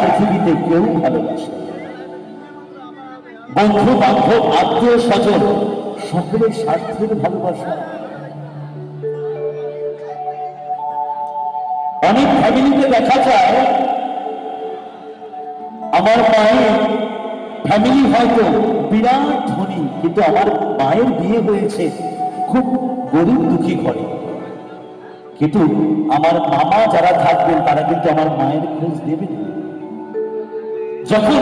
পৃথিবীতে কেউ ভালোবাসে বন্ধু, বান্ধব, আত্মীয় স্বজন, সকলের স্বার্থের ভালোবাসা। অনেক ফ্যামিলিতে দেখা যায়, আমার মায়ের ফ্যামিলি হয়তো বিরাট ধনী, কিন্তু আমার মায়ের বিয়ে হয়েছে, খুব গরিব দুঃখী ঘরে। কিন্তু আমার মামা যারা থাকবেন, তারা কিন্তু আমার মায়ের খোঁজ দেবে না যখন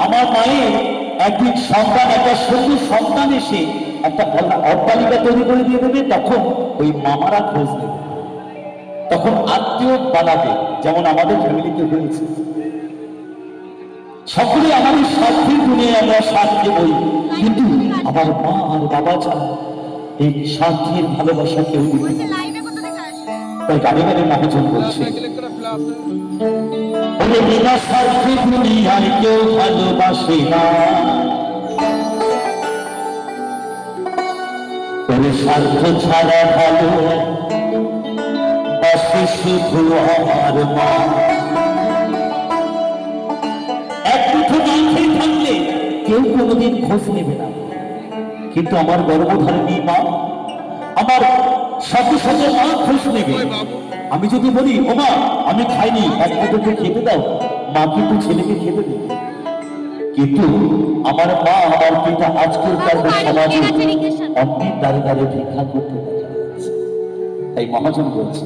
আমার মায়ের একদিন সন্তান, একটা সুন্দর সন্তান এসে একটা অট্টা- অট্টালিকা তৈরি করে দিয়ে দেবে, তখন ওই মামারা খোঁজ নেবে। তখন আত্মীয় বানাবে, যেমন আমাদের ফ্যামিলিতে হয়েছে। সকলে আমাদের স্বার্থের দুনিয়ায় আমরা সাথ দেবই কিন্তু আমার মা আর বাবা ছাড়া এই স্বার্থের ভালোবাসা কেউ দিতে তাই গানে গানে মহাজন বলছে বলে দুনিয়ায় কেউ স্বার্থ ছাড়া ভালো বাসে শুধু আমার মা। এক মুঠো থাকলে কেউ কোনোদিন খোঁজ নেবে না। কিন্তু আমার গর্ভধারিণী মা, আমার সাথে সাথে মা খোঁজ নেবে। আমি যদি বলি ও মা আমি খাইনি এক মুঠোকে খেতে দাও। মা কিন্তু ছেলেকে খেতে দেবে। কিন্তু আমার মা আমার পিতা আজকের কারণে সমাজে অন্যের দ্বারে দ্বারে ভিক্ষা করতে তাই মহাজন বলছে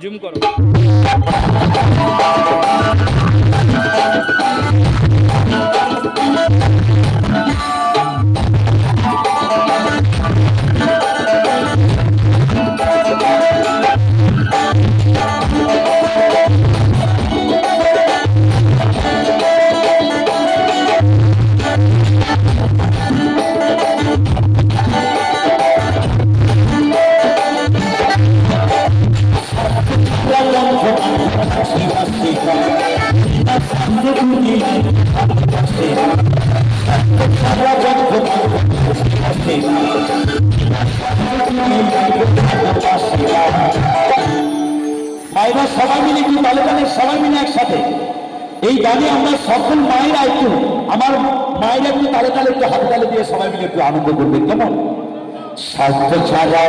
জুম করো। মায়েরা সবাই মিলে একটু তালে তালে সবাই মিলে একসাথে। এই গানে আমরা সকল মায়েরা একটু, আমার মায়েরা একটু তালে তালে, একটু হাতে তালে দিয়ে সবাই মিলে একটু আনন্দ করবে, কেমন? স্বার্থ ছাড়া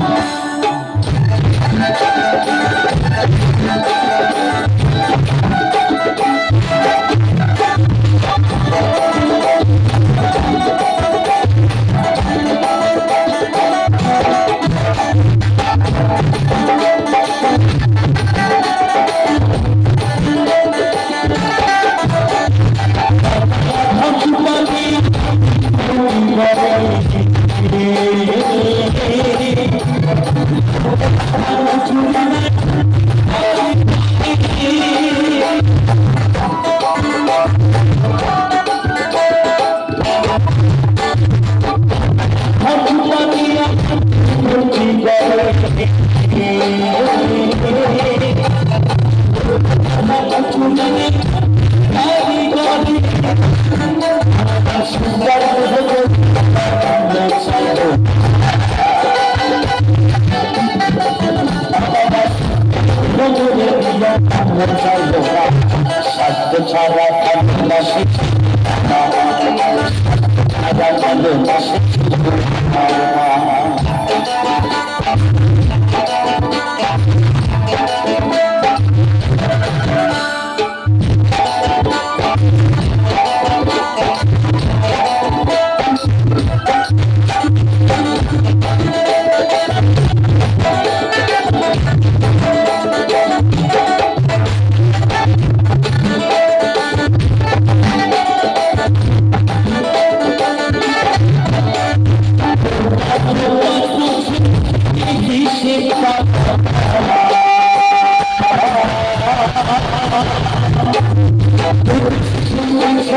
শুধু ছাড়া ভালোবাসি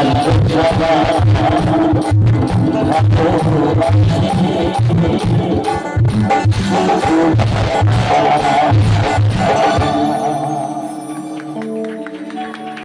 Thank you.